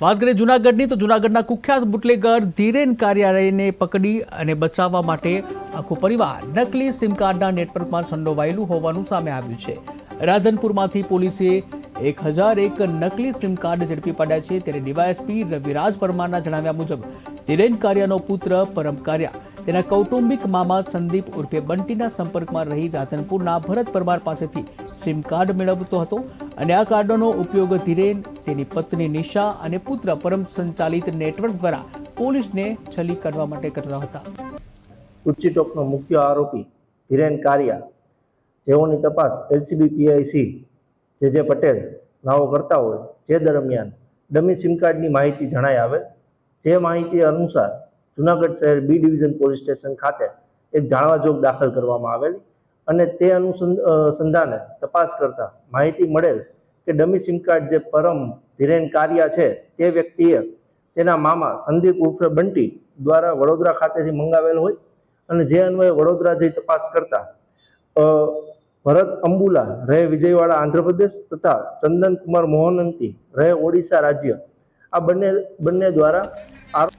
વાત કરીએ જૂનાગઢની, તો જૂનાગઢના કુખ્યાત બુટલેગર ધીરેન કાર્યાલયને પકડી અને બચાવવા માટે આખો પરિવાર નકલી સિમ કાર્ડના નેટવર્કમાં સંડોવાયેલું હોવાનું સામે આવ્યું છે. રાધનપુરમાંથી પોલીસે એક હજાર એક નકલી સિમ કાર્ડ ઝડપી પાડ્યા છે ત્યારે ડીવાયએસપી રવિરાજ પરમારના જણાવ્યા મુજબ, ધીરેન કાર્યાનો પુત્ર પરમ કાર્યા, તેના કૌટુંબિક મામા સંદીપ ઉર્ફે બંટીના સંપર્કમાં રહી રાધનપુરના ભરત પરમાર પાસેથી સિમ કાર્ડ મેળવતો હતો અને આ કાર્ડનો ઉપયોગ ધીરેન તેની પત્ની નિશા અને પુત્ર પરમ સંચાલિત નેટવર્ક દ્વારા પોલીસને છલી કાઢવા માટે કરતા હતા. ઉચ્ચી ટોકનો મુખ્ય આરોપી ધીરેન કારિયા, જેઓની તપાસ એલસીબી પીઆઈસી જે જે પટેલ નાઓ કરતા હોય જે દરમિયાન ડમી સિમ કાર્ડની માહિતી જણાય આવે જે માહિતી અનુસાર જુનાગઢ શહેર બી ડિવિઝન પોલીસ સ્ટેશન ખાતે એક જાણવા જોગ દાખલ કરવામાં આવેલી અને તે અનુસંધાને તપાસ કરતા માહિતી મળેલ કે ડમી સિમ કાર્ડ જે પરમ ધીરેન કારિયા છે, તે વ્યક્તિએ તેના મામા સંદીપ ઉર્ફે બંટી દ્વારા વડોદરા ખાતેથી મંગાવેલ હોય અને જે અન્વયે વડોદરા જઈ તપાસ કરતા ભરત અંબુલા રહે વિજયવાડા, આંધ્રપ્રદેશ તથા ચંદન કુમાર મોહનંતી રહે ઓડિશા રાજ્ય. આ બંને બંને દ્વારા